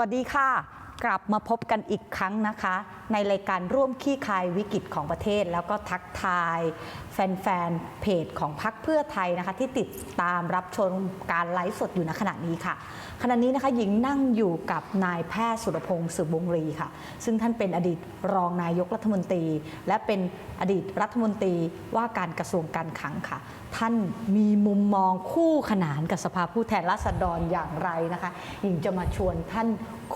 วัสดีค่ะ กลับมาพบกันอีกครั้งนะคะในรายการร่วมขี้คายวิกฤตของประเทศ แล้วก็ทักทายแฟนๆเพจของพักเพื่อไทยนะคะ ที่ติดตามรับชมการไลฟ์สดอยู่ณขณะนี้ค่ะ ขณะนี้นะคะหญิงนั่งอยู่กับนายแพทย์สุรพงศ์สืบวงรีค่ะ ซึ่งท่านเป็นอดีตรองนายกรัฐมนตรี และเป็นอดีตรัฐมนตรีว่าการกระทรวงการคลังค่ะ ท่านมีมุมมองคู่ขนานกับสภาผู้แทนราษฎรอย่างไรนะคะหญิงจะมาชวนท่าน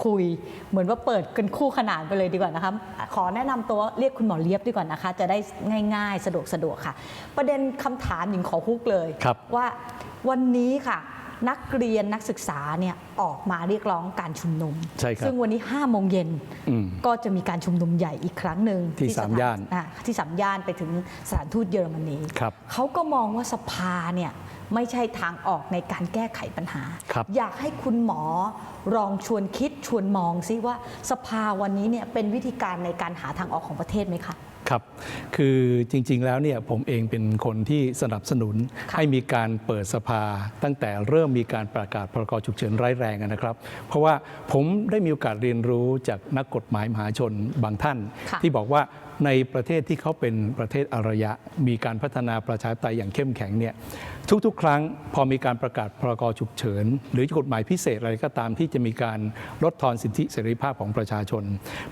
คุยเหมือนว่าเปิดกันคู่ขนานไปเลยดีกว่านะคะขอแนะนำตัวเรียกคุณหมอเลียบดีกว่านะคะ จะได้ง่ายๆ สะดวกสะดวกค่ะ ประเด็นคำถามหญิงขอฮุกเลยครับว่าวันนี้ค่ะนักเรียนนักศึกษาเนี่ยออกมาเรียกร้องการชุมนุมใช่ครับซึ่งวันนี้5โมงเย็นอืมก็จะมีการชุมนุมใหญ่อีกครั้งหนึ่งที่สถสามย่านอ่ที่สามย่านไปถึงสถานทูตเยอรมนีครับเขาก็มองว่าสภาเนี่ย ไม่ใช่ทางออกในการแก้ไขปัญหาครับอยากให้คุณหมอลองชวนคิดชวนมองซิว่าสภาวันนี้เนี่ยเป็นวิธีการในการหาทางออกของประเทศไหมคะครับคือจริงๆแล้วเนี่ยผมเองเป็นคนที่สนับสนุนค่ะให้มีการเปิดสภา ตั้งแต่เริ่มมีการประกาศพรกฉุกเฉินร้ายแรงนะครับ เพราะว่าผมได้มีโอกาสเรียนรู้จากนักกฎหมายมหาชนบางท่านค่ะที่บอกว่า ในประเทศที่เขาเป็นประเทศอารยะ มีการพัฒนาประชาธิปไตยอย่างเข้มแข็งเนี่ยทุกๆ ครั้งพอมีการประกาศพรกฉุกเฉิน หรือกฎหมายพิเศษอะไรก็ตามที่จะมีการลดทอนสิทธิเสรีภาพของประชาชน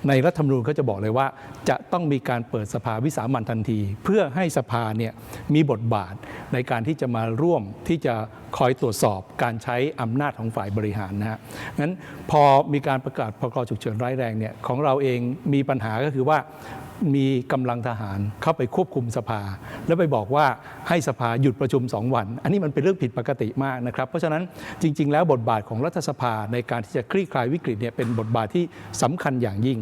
ในรัฐธรรมนูญเขาจะบอกเลยว่า จะต้องมีการเปิดสภาวิสามันทันที เพื่อให้สภาเนี่ยมีบทบาทในการที่จะมาร่วมที่จะคอยตรวจสอบการใช้อำนาจของฝ่ายบริหารนะฮะงั้นพอมีการประกาศพรกฉุกเฉินร้ายแรงเนี่ยของเราเองมีปัญหาก็คือว่า มีกำลังทหารเข้าไปควบคุมสภา แล้วไปบอกว่าให้สภาหยุดประชุม 2 วัน อันนี้มันเป็นเรื่องผิดปกติมากนะครับ เพราะฉะนั้นจริง ๆ แล้วบทบาทของรัฐสภาในการที่จะคลี่คลายวิกฤตเนี่ยเป็นบทบาทที่สำคัญอย่างยิ่ง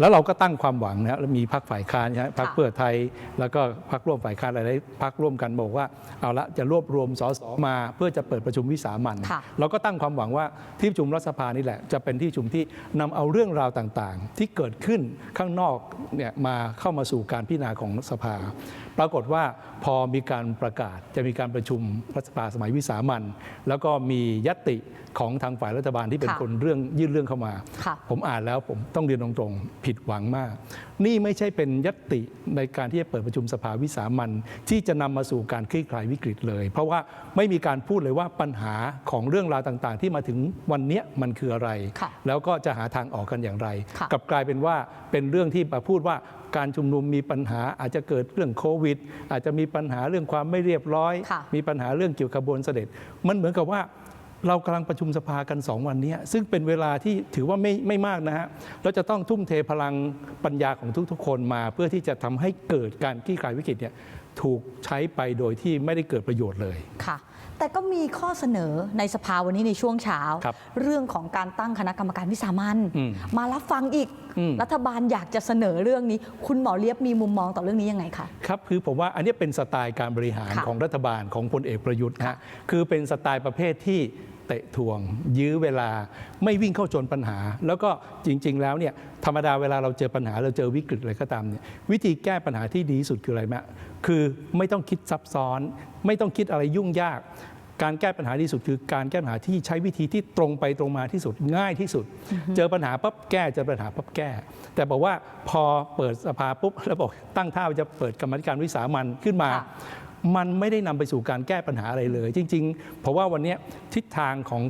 แล้วเราก็ตั้งความหวังนะแล้วมีพรรคฝ่ายค้านใช่ไหมพรรคค่ะเพื่อไทย แล้วก็พรรคร่วมฝ่ายค้านหลายๆพรรคร่วมกันบอกว่าเอาละจะรวบรวมสสมาเพื่อจะเปิดประชุมวิสามันค่ะเราก็ตั้งความหวังว่าที่ประชุมรัฐสภานี่แหละจะเป็นที่ประชุมที่นำเอาเรื่องราวต่างๆ ที่เกิดขึ้นข้างนอกเนี่ยมาเข้ามาสู่การพิจารณาของสภา ปรากฏว่าพอมีการประกาศจะมีการประชุมรัฐสภาสมัยวิสามันแล้วก็มียตติ ของทางฝ่ายรัฐบาลที่เป็นค่ะคนเรื่องยื่นเรื่องเข้ามาค่ะผมอ่านแล้วผมต้องเรียนตรงๆ ผิดหวังมาก นี่ไม่ใช่เป็นยตติในการที่จะเปิดประชุมสภาวิสามันที่จะนำมาสู่การคลี่คลายวิกฤตเลย เพราะว่าไม่มีการพูดเลยว่าปัญหาของเรื่องราวต่างๆ ที่มาถึงวันเนี้ยมันคืออะไรค่ะแล้วก็จะหาทางออกกันอย่างไรค่ะกลับกลายเป็นว่าเป็นเรื่องที่มาพูดว่าการชุมนุมมีปัญหาอาจจะเกิดเรื่องโควิด อาจจะมีปัญหาเรื่องความไม่เรียบร้อยค่ะมีปัญหาเรื่องเกี่ยวกับขบวนเสด็จ มันเหมือนกับว่า เรากำลังประชุมสภากัน 2 วันเนี้ยซึ่งเป็นเวลาที่ถือว่าไม่ไม่มากนะฮะเราจะต้องทุ่มเทพลังปัญญาของทุกๆ คนมา เพื่อที่จะทำให้เกิดการคลี่คลายวิกฤตเนี่ยถูกใช้ไปโดยที่ไม่ได้เกิดประโยชน์เลย ค่ะ แต่ก็มีข้อเสนอในสภาวันนี้ในช่วงเช้า ครับเรื่องของการตั้งคณะกรรมการวิสามันอืมมารับฟังอีก อืม รัฐบาลอยากจะเสนอเรื่องนี้ คุณหมอเลียบมีมุมมองต่อเรื่องนี้ยังไงคะ ครับคือผมว่าอันนี้เป็นสไตล์การบริหารค่ะของรัฐบาลของพลเอกประยุทธ์นะค่ะฮะคือเป็นสไตล์ประเภทที่ เตะทวง ยื้อเวลาไม่วิ่งเข้าจนปัญหา แล้วก็จริง ๆ แล้วเนี่ยธรรมดาเวลาเราเจอปัญหาเราเจอวิกฤตอะไรก็ตามเนี่ยวิธีแก้ปัญหาที่ดีที่สุดคืออะไรไหมคือไม่ต้องคิดซับซ้อน ไม่ต้องคิดอะไรยุ่งยาก การแก้ปัญหาที่สุดคือการแก้ปัญหาที่ใช้วิธีที่ตรงไปตรงมาที่สุดง่ายที่สุด เจอปัญหาปั๊บแก้เจอปัญหาปั๊บแก้ แต่บอกว่าพอเปิดสภาปุ๊บแล้วบอกตั้งท่าว่าจะเปิดกรรมาธิการวิสามันขึ้นมาค่ะ มันไม่ได้นำไปสู่การแก้ปัญหาอะไรเลย จริงๆ เพราะว่าวันนี้ทิศทางของ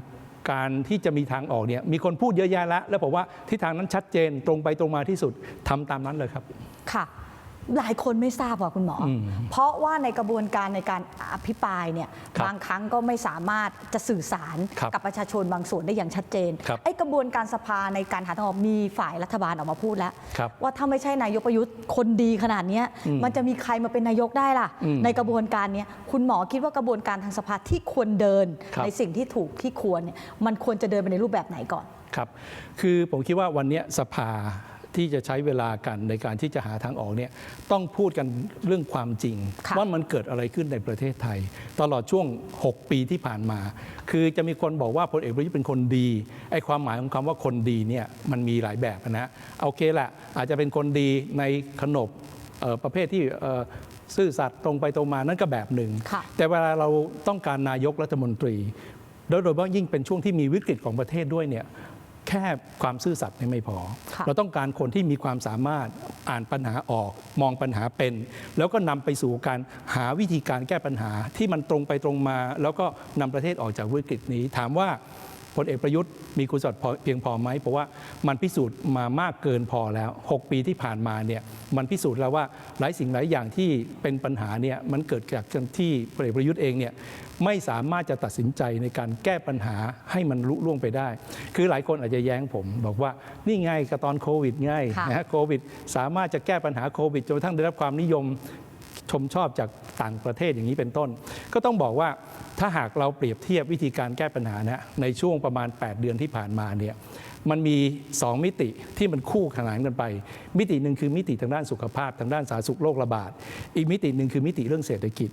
การที่จะมีทางออกเนี่ยมีคนพูดเยอะแยะแล้ว แล้วบอกว่าทิศทางนั้นชัดเจนตรงไปตรงมาที่สุดทำตามนั้นเลยครับ ค่ะ หลายคนไม่ทราบว่าคุณหมออมเพราะว่าในกระบวนการในการอภิปรายเนี่ยครับบางครั้งก็ไม่สามารถจะสื่อสารครับกับประชาชนบางส่วนได้อย่างชัดเจนครับไอ้กระบวนการสภาในการหาทางออกมีฝ่ายรัฐบาลออกมาพูดแล้วครับว่าถ้าไม่ใช่นายกประยุทธ์คนดีขนาดเนี้ยอืมมันจะมีใครมาเป็นนายกได้ล่ะอืมในกระบวนการเนี้ยคุณหมอคิดว่ากระบวนการทางสภาที่ควรเดินครับในสิ่งที่ถูกที่ควรเนี่ยมันควรจะเดินไปในรูปแบบไหนก่อนครับ คือผมคิดว่าวันเนี้ยสภา ที่จะใช้เวลากันในการที่จะหาทางออกเนี่ยต้องพูดกันเรื่องความจริงค่ะว่ามันเกิดอะไรขึ้นในประเทศไทย ตลอดช่วง 6 ปีที่ผ่านมา คือจะมีคนบอกว่าพลเอกประยุทธ์เป็นคนดีไอ้ความหมายของคำว่าคนดีเนี่ยมันมีหลายแบบนะฮะโอเคแหละอาจจะเป็นคนดีในขนบเอ่อประเภทที่เอ่อซื่อสัตย์ตรงไปตรงมานั่นก็แบบหนึ่งค่ะแต่เวลาเราต้องการนายกรัฐมนตรีโดยโดยเฉพาะยิ่งเป็นช่วงที่มีวิกฤตของประเทศด้วยเนี่ย แค่ความซื่อสัตย์เนี่ยไม่พอค่ะเราต้องการคนที่มีความสามารถอ่านปัญหาออกมองปัญหาเป็น แล้วก็นำไปสู่การหาวิธีการแก้ปัญหาที่มันตรงไปตรงมา แล้วก็นำประเทศออกจากวิกฤตนี้ ถามว่า พลเอกประยุทธ์มีคุณสมบัติพอเพียงพอไหมเพราะว่ามันพิสูจน์มามากเกินพอแล้ว 6 ปีที่ผ่านมาเนี่ยมันพิสูจน์แล้วว่าหลายสิ่งหลายอย่างที่เป็นปัญหาเนี่ยมันเกิดจากที่พลเอกประยุทธ์เองเนี่ยไม่สามารถจะตัดสินใจในการแก้ปัญหาให้มันลุล่วงไปได้ คือหลายคนอาจจะแย้งผม บอกว่านี่ไงก็ตอนโควิดไงค่ะนะฮะโควิดสามารถจะแก้ปัญหาโควิดจนกระทั่งได้รับความนิยม ชมชอบจากต่างประเทศอย่างนี้เป็นต้น ก็ต้องบอกว่าถ้าหากเราเปรียบเทียบวิธีการแก้ปัญหานะในช่วงประมาณ 8 เดือนที่ผ่านมาเนี่ยมันมี 2 มิติที่มันคู่ขนานกันไป มิติหนึ่งคือมิติทางด้านสุขภาพ ทางด้านสาธารณสุขโรคระบาด อีกมิติหนึ่งคือมิติเรื่องเศรษฐกิจ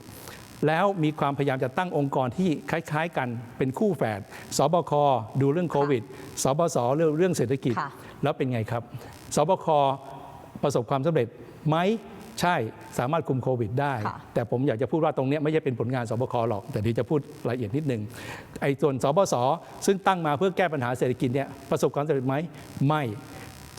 แล้วมีความพยายามจะตั้งองค์กรที่คล้าย ๆ กันเป็นคู่แฝดสบคดูเรื่องโควิดสบสเรื่องเรื่องเศรษฐกิจค่ะแล้วเป็นไงครับสบคประสบความสำเร็จไหม ใช่สามารถคุมโควิดได้ค่ะแต่ผมอยากจะพูดว่าตรงเนี้ยไม่ใช่เป็นผลงานสบคหรอก แต่เดียวจะพูดรายละเอียดนิดนึงไอ้ส่วนสบสซึ่งตั้งมาเพื่อแก้ปัญหาเศรษฐกิจเนี่ยประสบความสำเร็จไหมไม่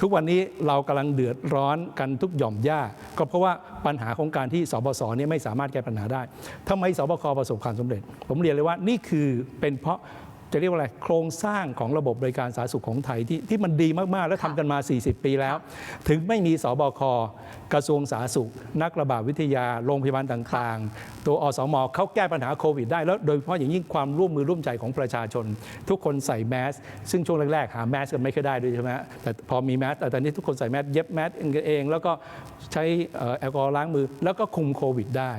ทุกวันนี้เรากำลังเดือดร้อนกันทุกหย่อมย่าก็เพราะว่าปัญหาของการที่สบสเนี่ยไม่สามารถแก้ปัญหาได้ทำไมสบคประสบความสำเร็จ ผมเรียนเลยว่านี่คือเป็นเพราะ จะเรียกว่าอะไรโครงสร้างของระบบบริการสาธารณสุขของไทยที่ที่มันดีมากๆ และทำกันมา 40 ปีแล้ว ถึงไม่มีสบคกระทรวงสาธารณสุข นักระบาดวิทยาโรงพยาบาลต่างๆ ตัวอสมเขาแก้ปัญหาโควิดได้แล้วโดยเฉพาะอย่างยิ่งความร่วมมือร่วมใจของประชาชน ทุกคนใส่แมสซึ่งช่วงแรกๆหาแมสกันไม่ค่อยได้ด้วยใช่ไหมฮะแต่พอมีแมสแต่ตอนนี้ทุกคนใส่แมสเย็บแมสเอง แล้วก็ใช้เอ่อแอลกอฮอล์ล้างมือ แล้วก็คุมโควิดได้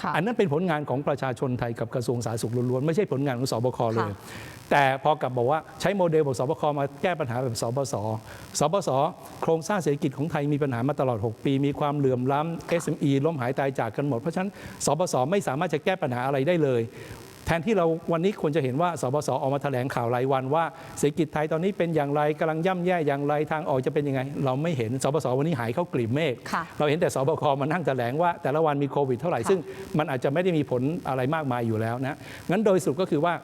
ค่ะอันนั้นเป็นผลงานของประชาชนไทยกับกระทรวงสาธารณสุขล้วนๆไม่ใช่ผลงานของสบคเลยค่ะ แต่พอกลับบอกว่าใช้โมเดลของสบคมาแก้ปัญหาแบบสบสสบสโครงสร้างเศรษฐกิจของไทยมีปัญหามาตลอด 6 ปี มีความเหลื่อมล้ำ SME ล้มหายตายจากกันหมด เพราะฉะนั้นสบสไม่สามารถจะแก้ปัญหาอะไรได้เลยแทนที่เราวันนี้ควรจะเห็นว่าสบสออกมาแถลงข่าวรายวันว่าเศรษฐกิจไทยตอนนี้เป็นอย่างไรกำลังย่ำแย่อย่างไรทางออกจะเป็นยังไง เราไม่เห็นสบสวันนี้หายเข้ากลีบเมฆเราเห็นแต่สบคมานั่งแถลงว่าแต่ละวันมีโควิดเท่าไหร่ซึ่งมันอาจจะไม่ได้มีผลอะไรมากมายอยู่แล้วนะงั้นโดยสรุปก็คือว่า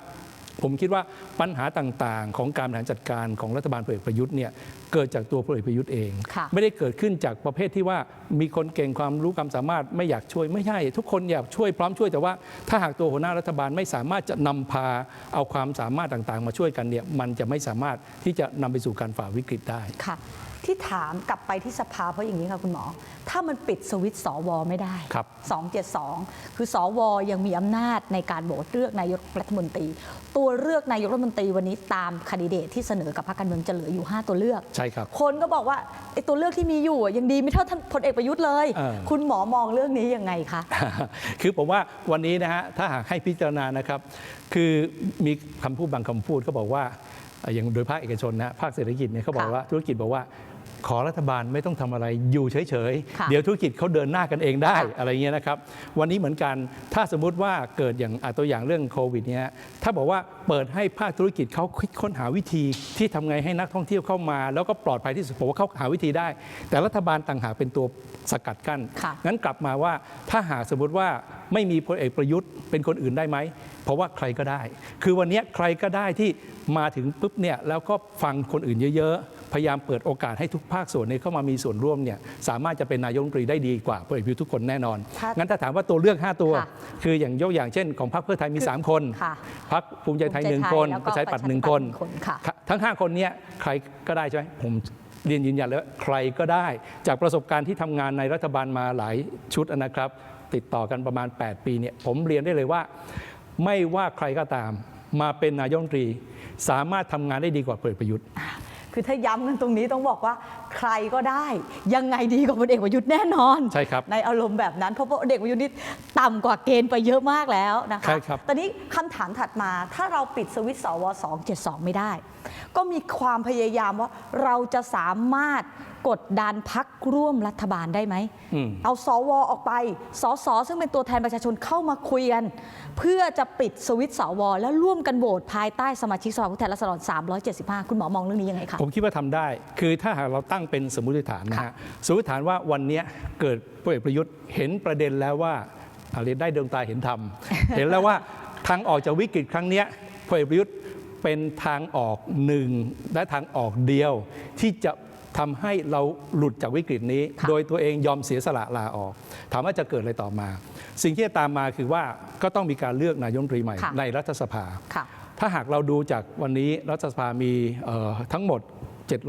ผมคิดว่าปัญหาต่างๆ ของการบริหารจัดการของรัฐบาลพลเอกประยุทธ์เนี่ยเกิดจากตัวพลเอกประยุทธ์เองค่ะไม่ได้เกิดขึ้นจากประเภทที่ว่ามีคนเก่งความรู้ความสามารถไม่อยากช่วยไม่ใช่ ทุกคนอยากช่วยพร้อมช่วยแต่ว่า ถ้าหากตัวหัวหน้ารัฐบาลไม่สามารถจะนำพาเอาความสามารถต่างๆ มาช่วยกันเนี่ยมันจะไม่สามารถที่จะนำไปสู่การฝ่าวิกฤตได้ค่ะ ที่ถามกลับไปที่สภาเพราะอย่างนี้ค่ะคุณหมอ ถ้ามันปิดสวิตช์สวไม่ได้ ครับ 272 คือสวยังมีอำนาจในการโหวตเลือกนายกรัฐมนตรี ตัวเลือกนายกรัฐมนตรีวันนี้ตามคดีเดตที่เสนอกับพรรคการเมืองจะเหลืออยู่ 5 ตัวเลือก ใช่ครับ คนก็บอกว่าไอ้ตัวเลือกที่มีอยู่อะยังดีไม่เท่าท่านพลเอกประยุทธ์เลย เออ คุณหมอมองเรื่องนี้ยังไงคะ คือผมว่าวันนี้นะฮะถ้าหากให้พิจารณานะครับ คือมีคำพูดบางคำพูดเขาบอกว่าเอ่ออย่างโดยภาคเอกชนนะภาคเศรษฐกิจเนี่ยเขาบอกค่ะว่าธุรกิจบอกว่า ขอรัฐบาลไม่ต้องทำอะไรอยู่เฉยค่ะๆเดี๋ยวธุรกิจเขาเดินหน้ากันเองได้ค่ะอะไรเงี้ยนะครับ วันนี้เหมือนกันถ้าสมมุติว่าเกิดอย่างอะตัวอย่างเรื่องโควิดเนี่ยถ้าบอกว่าเปิดให้ภาคธุรกิจเขาคิดค้นหาวิธีที่ทำไงให้นักท่องเที่ยวเข้ามา แล้วก็ปลอดภัยที่สุดผมว่าเขาหาวิธีได้ แต่รัฐบาลต่างหากเป็นตัวสกัดกั้นค่ะงั้นกลับมาว่าถ้าหากสมมติว่าไม่มีพลเอกประยุทธ์เป็นคนอื่นได้ไหมเพราะว่าใครก็ได้ คือวันนี้ใครก็ได้ที่มาถึงปุ๊บเนี่ยแล้วก็ฟังคนอื่นเยอะๆ พยายามเปิดโอกาสให้ทุกภาคส่วนเนี่ยเข้ามามีส่วนร่วมเนี่ยสามารถจะเป็นนายกรัฐมนตรีได้ดีกว่าพลเอกประยุทธ์ทุกคนแน่นอนถ้างั้งั้นถ้าถามว่าตัวเลือก 5 ตัวค่ะคืออย่างยกอย่างเช่น ของพรรคเพื่อไทยมี 3 คนค่ะพรรคภูมิใจไทยภูมิใจหนึ่งไทยคนแล้วก็ประชาธิปัตย์หนึ่งประคชานธิปัตย์หนึ่งคนค่ะทั้ง 5 คนเนี้ใครก็ได้ใช่ไหมผมเรียนยืนยันเลยว่าใครก็ได้ จากประสบการณ์ที่ทำงานในรัฐบาลมาหลายชุดนะครับ ติดต่อกันประมาณ 8 ปีเนี่ยผมเรียนได้เลยว่า ไม่ว่าใครก็ตามมาเป็นนายกรัฐมนตรี สามารถทำงานได้ดีกว่าพลเอกประยุทธ์ คือถ้าย้ำกันตรงนี้ต้องบอกว่าใครก็ได้ ยังไงดีกว่าพลเอกประยุทธ์แน่นอนใช่ครับในอารมณ์แบบนั้นเพราะพลเอกประยุทธ์นี่ต่ำกว่าเกณฑ์ไปเยอะมากแล้วนะคะใช่ครับตอนนี้คำถามถัดมาถ้าเราปิดสวิตช์สว272ไม่ได้ ก็มีความพยายามว่าเราจะสามารถกดดันพักร่วมรัฐบาลได้ไหมอืมเอาสวออกไป สสซึ่งเป็นตัวแทนประชาชนเข้ามาคุยกัน เพื่อจะปิดสวิตช์สวแล้วร่วมกันโหวตภายใต้สมาชิกสภาผู้แทนราษฎร375 คุณหมอมองเรื่องนี้ยังไงคะผมคิดว่าทำได้ คือถ้าหากเราตั้งเป็นสมมติฐานนะค่ะฮะสมมติฐานว่าวันเนี้ยเกิดพลเอกประยุทธ์เห็นประเด็นแล้วว่าอะไรได้ดวงตาเห็นธรรมเห็นแล้วว่าทางออกจากวิกฤตครั้งเนี้ยพลเอกประยุทธ์เป็นทางออกหนึ่งและทางออกเดียวที่จะ ทำให้เราหลุดจากวิกฤตนี้ค่ะโดยตัวเองยอมเสียสละลาออก ถามว่าจะเกิดอะไรต่อมา สิ่งที่จะตามมาคือว่าก็ต้องมีการเลือกนายกรัฐมนตรีใหม่ค่ะในรัฐสภาค่ะถ้าหากเราดูจากวันนี้รัฐสภามีเอ่อทั้งหมด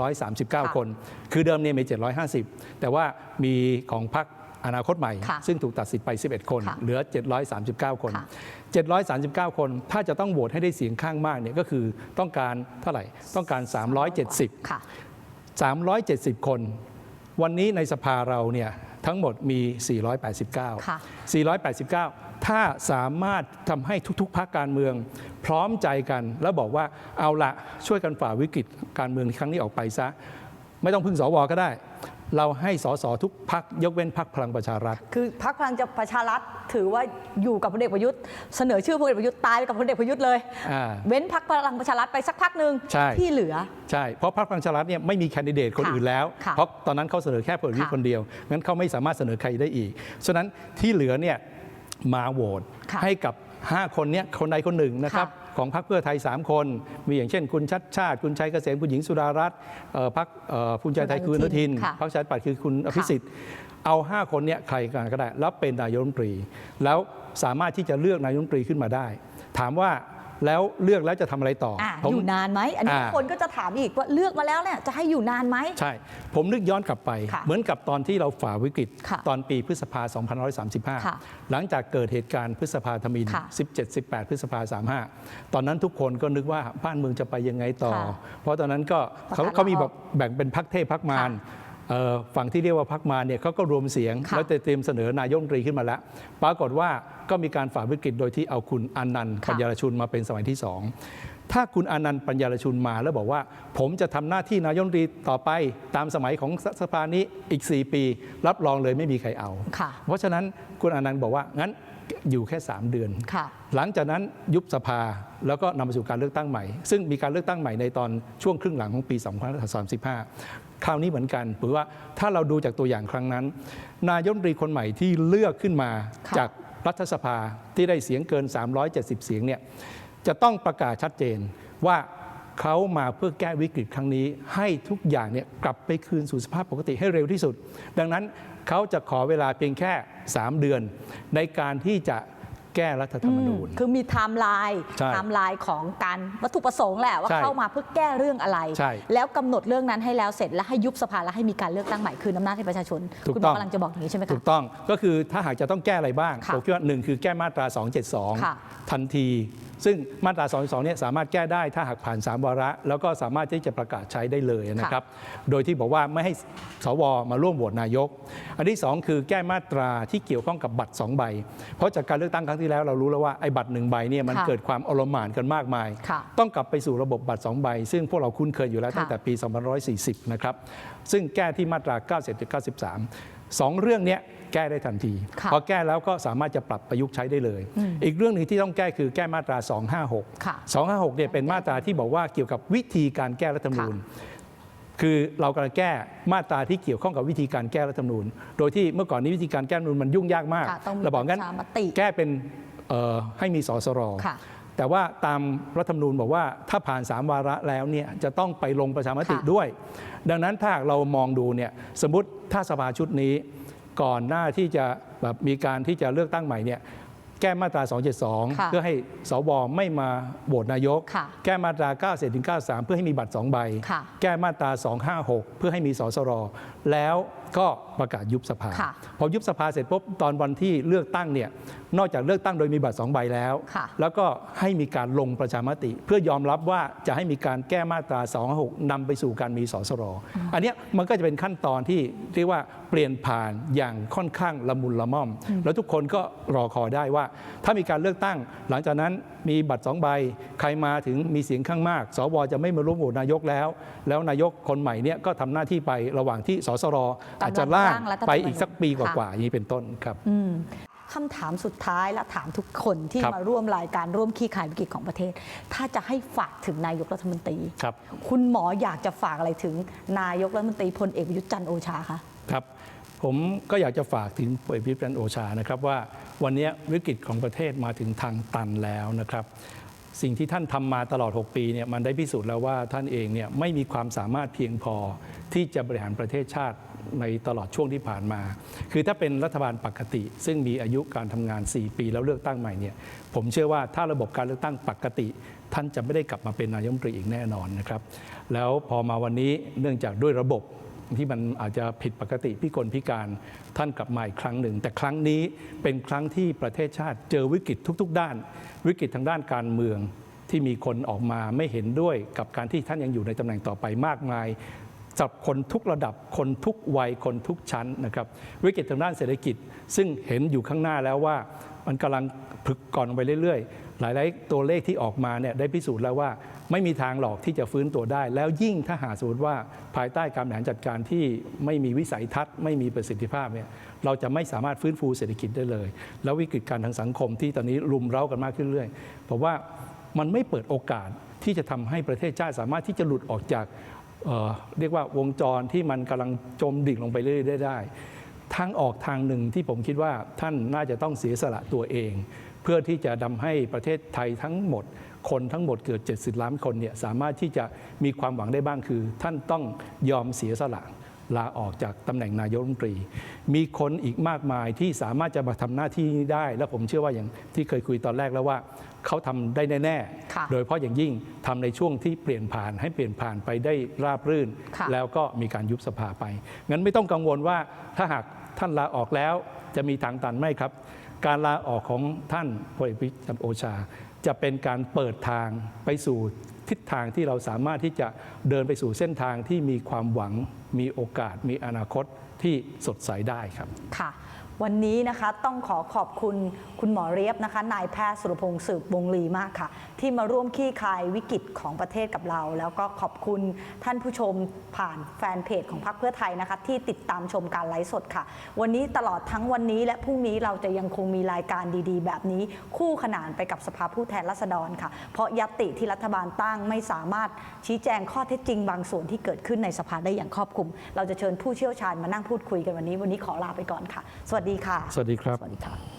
739 คน คือเดิมเนี่ยมี 750 แต่ว่ามีของพรรคอนาคตใหม่ค่ะซึ่งถูกตัดสิทธิ์ไป 11 คนค่ะเหลือ 739 คนค่ะ739 คน ถ้าจะต้องโหวตให้ได้เสียงข้างมากเนี่ยก็คือต้องการเท่าไหร่ ต้องการ 370ค่ะ 370 คน วันนี้ในสภาเราเนี่ยทั้งหมดมี 489ค่ะ489 ถ้าสามารถทำให้ทุกๆพรรคการเมือง พร้อมใจกัน แล้วบอกว่าเอาละช่วยกันฝ่าวิกฤตการเมืองครั้งนี้ออกไปซะ ไม่ต้องพึ่งสวก็ได้ เราให้สสทุกพรรคยกเว้นพรรคพลังประชารัฐ คือพรรคพลังประชารัฐถือว่าอยู่กับพลเอกประยุทธ์เสนอชื่อพลเอกประยุทธ์ตายไปกับพลเอกประยุทธ์เลย อ่าเว้นพรรคพลังประชารัฐไปสักพักหนึ่งใช่ ที่เหลือ ใช่ เพราะพรรคพลังประชารัฐเนี่ยไม่มีแคนดิเดตคนค่ะอื่นแล้ว ค่ะเพราะตอนนั้นเขาเสนอแค่พลเอกประยุทธ์ค่ะคนเดียว งั้นเขาไม่สามารถเสนอใครได้อีก ฉะนั้นที่เหลือเนี่ยมาโหวตค่ะให้กับ 5 คนเนี้ยคนใดคนหนึ่งนะครับ ค่ะ ของพรรคเพื่อไทย 3 คน มีอย่างเช่น คุณชัดชาติ คุณชัยเกษมคุณหญิงสุดารัตน์เอ่อพรรคเอ่อภูมิใจไทยคุคุณณออนุนุทิทินนค่ะพรรคประชาธิปัตย์คือคุณอภิสิทธิ์ เอา 5 คนเนี้ยใครกันก็ได้ แล้วเป็นนายกรัฐมนตรี แล้วสามารถที่จะเลือกนายกรัฐมนตรีขึ้นมาได้ ถามว่า แล้วเลือกแล้วจะทำอะไรต่ออะผมอยู่นานไหมอันนี้อ่าคนก็จะถามอีกว่าเลือกมาแล้วเนี่ยจะให้อยู่นานไหมใช่ ผมนึกย้อนกลับไปค่ะเหมือนกับตอนที่เราฝ่าวิกฤตค่ะตอนปีพฤษภาค่ะ2535 หลังจากเกิดเหตุการณ์พฤษภาธมินค่ะ17 18 พฤษภา 35 ตอนนั้นทุกคนก็นึกว่าบ้านเมืองจะไปยังไงต่อค่ะเพราะตอนนั้นก็เขาประกาศเขามีลาอแบอกบแบ่งเป็นพักเทพพักมารค่ะเอ่อ ฝั่งที่เรียกว่าพักมารเนี่ยเขาก็รวมเสียงค่ะแล้วเตรียมเสนอนายกรัฐมนตรีขึ้นมาแล้ว ปรากฏว่าก็มีการฝ่าวิกฤตโดยที่เอาคุณอนันต์ค่ะปัญญารชุนมาเป็นสมัยที่สองถ้าคุณอนันต์ปัญญารชุนมาแล้วบอกว่า ผมจะทำหน้าที่นายกรัฐมนตรีต่อไปตามสมัยของสภานี้อีก 4 ปี รับรองเลยไม่มีใครเอาค่ะเพราะฉะนั้นคุณอนันต์บอกว่างั้นอยู่แค่ 3 เดือนค่ะหลังจากนั้นยุบสภาแล้วก็นำไปสู่การเลือกตั้งใหม่ ซึ่งมีการเลือกตั้งใหม่ในตอนช่วงครึ่งหลังของปี 2535 คราวนี้เหมือนกันหรือว่าถ้าเราดูจากตัวอย่างครั้งนั้น นายกรัฐมนตรีคนใหม่ที่เลือกขึ้นมาค่ะจากรัฐสภาที่ได้เสียงเกิน 370 เสียงเนี่ยจะต้องประกาศชัดเจนว่าเขามาเพื่อแก้วิกฤตครั้งนี้ ให้ทุกอย่างเนี่ยกลับไปคืนสู่สภาพปกติให้เร็วที่สุด ดังนั้นเขาจะขอเวลาเพียงแค่ 3 เดือน ในการที่จะ แก้รัฐธรรมนูญ คือมีไทม์ไลน์ใช่ไทม์ไลน์ของการวัตถุประสงค์แหละว่าใช่เข้ามาเพื่อแก้เรื่องอะไรใช่แล้วกำหนดเรื่องนั้นให้แล้วเสร็จแล้วให้ยุบสภาแล้วให้มีการเลือกตั้งใหม่คืนอำนาจให้ประชาชนถูกคุณหมต้อองกำลังจะบอกอย่างนี้ใช่ไหมถูคะกต้องก็คือถ้าหากจะต้องแก้อะไรบ้างค่ะผมคิดว่าหนึ่งคือแก้มาตราค่ะ272 ทันที ซึ่งมาตรา272เนี่ยสามารถแก้ได้ถ้าหากผ่าน 3 วาระ แล้วก็สามารถที่จะประกาศใช้ได้เลยนะครับ โดยที่บอกว่าไม่ให้สวมาร่วมโหวตนายก อันที่ 2 คือแก้มาตราที่เกี่ยวข้องกับบัตร 2 ใบ เพราะจากการเลือกตั้งครั้งที่แล้วเรารู้แล้วว่าไอ้บัตรหนึ่งใบเนี่ยมันค่ะเกิดความอลหม่านกันมากมายค่ะต้องกลับไปสู่ระบบบัตร 2 ใบ ซึ่งพวกเราคุ้นเคยอยู่แล้วค่ะตั้งแต่ปี2540 นะครับ ซึ่งแก้ที่มาตรา 90 93สองเรื่องเนี้ย แก้ได้ทันทีค่ะพอแก้แล้วก็สามารถจะปรับประยุกต์ใช้ได้เลย อีกเรื่องหนึ่งที่ต้องแก้คือแก้มาตรา 256ค่ะ256เนี่ยเป็นมาตราที่บอกว่าเกี่ยวกับวิธีการแก้รัฐธรรมนูญคือเรากำลังแก้มาตราที่เกี่ยวข้องกับวิธีการแก้รัฐธรรมนูญ โดยที่เมื่อก่อนนี้วิธีการแก้รัฐธรรมนูญมันยุ่งยากมากค่ะต้องมีเราบอกงั้นประชามติแก้เป็นเอ่อให้มีสสรค่ะแต่ว่าตามรัฐธรรมนูญบอกว่าถ้าผ่าน 3 วาระแล้วเนี่ยจะต้องไปลงประชามติค่ะด้วย ดังนั้นถ้าหากเรามองดูเนี่ยสมมติถ้าสภาชุดนี้ ก่อนหน้าที่จะแบบมีการที่จะเลือกตั้งใหม่เนี่ยแก้มาตรา 272ค่ะเพื่อให้สวไม่มาโหวตนายกค่ะแก้มาตรา9ถึง 93 เพื่อให้มีบัตร 2 ใบค่ะแก้มาตรา 256 เพื่อให้มีสสร แล้ว ก็ประกาศยุบสภาค่ะพอยุบสภาเสร็จปุ๊บตอนวันที่เลือกตั้งเนี่ยนอกจากเลือกตั้งโดยมีบัตร2ใบแล้วค่ะแล้วก็ให้มีการลงประชามติ เพื่อยอมรับว่าจะให้มีการแก้มาตรา 256นำไปสู่การมีสสรอันเนี้ยมันก็จะเป็นขั้นตอนที่เรียกว่าเปลี่ยนผ่านอย่างค่อนข้างละมุนละม่อม แล้วทุกคนก็รอคอยได้ว่า ถ้ามีการเลือกตั้ง หลังจากนั้นมีบัตรสองใบ ใครมาถึงมีเสียงข้างมาก สวจะไม่มาร่วมโหวตนายกแล้ว แล้วนายกคนใหม่เนี่ยก็ทำหน้าที่ไประหว่างที่สสรอาจจะล่างร่างรัฐธรรมนูญไปอีกสักปีกค่ะว่าๆอย่างนี้เป็นต้นครับอืมคำถามสุดท้ายและถามทุกคนที่ครับมาร่วมรายการร่วมขี้ขายวิกฤตของประเทศ ถ้าจะให้ฝากถึงนายกรัฐมนตรีครับ คุณหมออยากจะฝากอะไรถึงนายกรัฐมนตรีพลเอกประยุทธ์จันทร์โอชาคะครับ ผมก็อยากจะฝากถึงพลเอกประยุทธ์จันทร์โอชานะครับว่าวันนี้วิกฤตของประเทศมาถึงทางตันแล้วนะครับ สิ่งที่ท่านทำมาตลอด 6 ปีเนี่ยมันได้พิสูจน์แล้วว่าท่านเองเนี่ยไม่มีความสามารถเพียงพอที่จะบริหารประเทศชาติ ในตลอดช่วงที่ผ่านมา คือถ้าเป็นรัฐบาลปกติ ซึ่งมีอายุการทำงาน 4 ปี แล้วเลือกตั้งใหม่เนี่ยผมเชื่อว่าถ้าระบบการเลือกตั้งปกติ ท่านจะไม่ได้กลับมาเป็นนายมนตรีอีกแน่นอนนะครับแล้วพอมาวันนี้เนื่องจากด้วยระบบที่มันอาจจะผิดปกติพิกลพิการท่านกลับมาอีกครั้งหนึ่ง แต่ครั้งนี้เป็นครั้งที่ประเทศชาติเจอวิกฤตทุก ๆ ด้าน วิกฤตทางด้านการเมืองที่มีคนออกมาไม่เห็นด้วยกับการที่ท่านยังอยู่ในตำแหน่งต่อไปมากมาย จับคนทุกระดับคนทุกวัยคนทุกชั้นนะครับวิกฤตทางด้านเศรษฐกิจ ซึ่งเห็นอยู่ข้างหน้าแล้วว่า มันกำลังผึกก่อนไปเรื่อยๆ หลายๆ ตัวเลขที่ออกมาเนี่ยได้พิสูจน์แล้วว่า ไม่มีทางหรอกที่จะฟื้นตัวได้ แล้วยิ่งถ้าหาสมมติว่าภายใต้การบริหารจัดการที่ไม่มีวิสัยทัศน์ ไม่มีประสิทธิภาพเนี่ยเราจะไม่สามารถฟื้นฟูเศรษฐกิจได้เลย แล้ววิกฤตการทางสังคมที่ตอนนี้รุมเร้ากันมากขึ้นเรื่อยผมว่ามันไม่เปิดโอกาสที่จะทำให้ประเทศชาติสามารถที่จะหลุดออกจาก เเรียกว่าวงจรที่มันกำลังจมดิ่งลงไปเรื่อยๆได้ไดทางออกทางหนึ่งที่ผมคิดว่าท่านน่าจะต้องเสียสละตัวเอง เพื่อที่จะทำให้ประเทศไทยทั้งหมด คนทั้งหมดเกิด70 ล้านคนเนี่ยสามารถที่จะมีความหวังได้บ้างคือ ท่านต้องยอมเสียสละ ลาออกจากตำแหน่งนายกรัฐมนตรี มีคนอีกมากมายที่สามารถจะมาทำหน้าที่นี้ได้ และผมเชื่อว่าอย่างที่เคยคุยตอนแรกแล้วว่าเขาทำได้แน่ค่ะๆโดยเฉพาะอย่างยิ่งทำในช่วงที่เปลี่ยนผ่านให้เปลี่ยนผ่านไปได้ราบรื่นค่ะแล้วก็มีการยุบสภาไป งั้นไม่ต้องกังวลว่าถ้าหากท่านลาออกแล้วจะมีทางตันไม่ครับ การลาออกของท่านพลเอกประยุทธ์จันทร์โอชา จะเป็นการเปิดทางไปสู่ ทิศทางที่เราสามารถที่จะเดินไปสู่เส้นทางที่มีความหวัง มีโอกาส มีอนาคตที่สดใสได้ครับ ค่ะ วันนี้นะคะต้องขอขอบคุณคุณหมอเรียบนะคะนายแพทย์สุรพงศ์สืบวงลีมากค่ะ ที่มาร่วมคลี่คายวิกฤตของประเทศกับเรา แล้วก็ขอบคุณท่านผู้ชมผ่านแฟนเพจของพรรคเพื่อไทยนะคะ ที่ติดตามชมการไลฟ์สดค่ะ วันนี้ตลอดทั้งวันนี้และพรุ่งนี้เราจะยังคงมีรายการดีๆ แบบนี้คู่ขนานไปกับสภาผู้แทนราษฎรค่ะ เพราะยติที่รัฐบาลตั้งไม่สามารถชี้แจงข้อเท็จจริง บางส่วนที่เกิดขึ้นในสภาได้อย่างครอบคลุม เราจะเชิญผู้เชี่ยวชาญมานั่งพูดคุยกันวันนี้ วันนี้ขอลาไปก่อนค่ะ สวัสดีดีค่ะ สวัสดีครับ สวัสดีค่ะ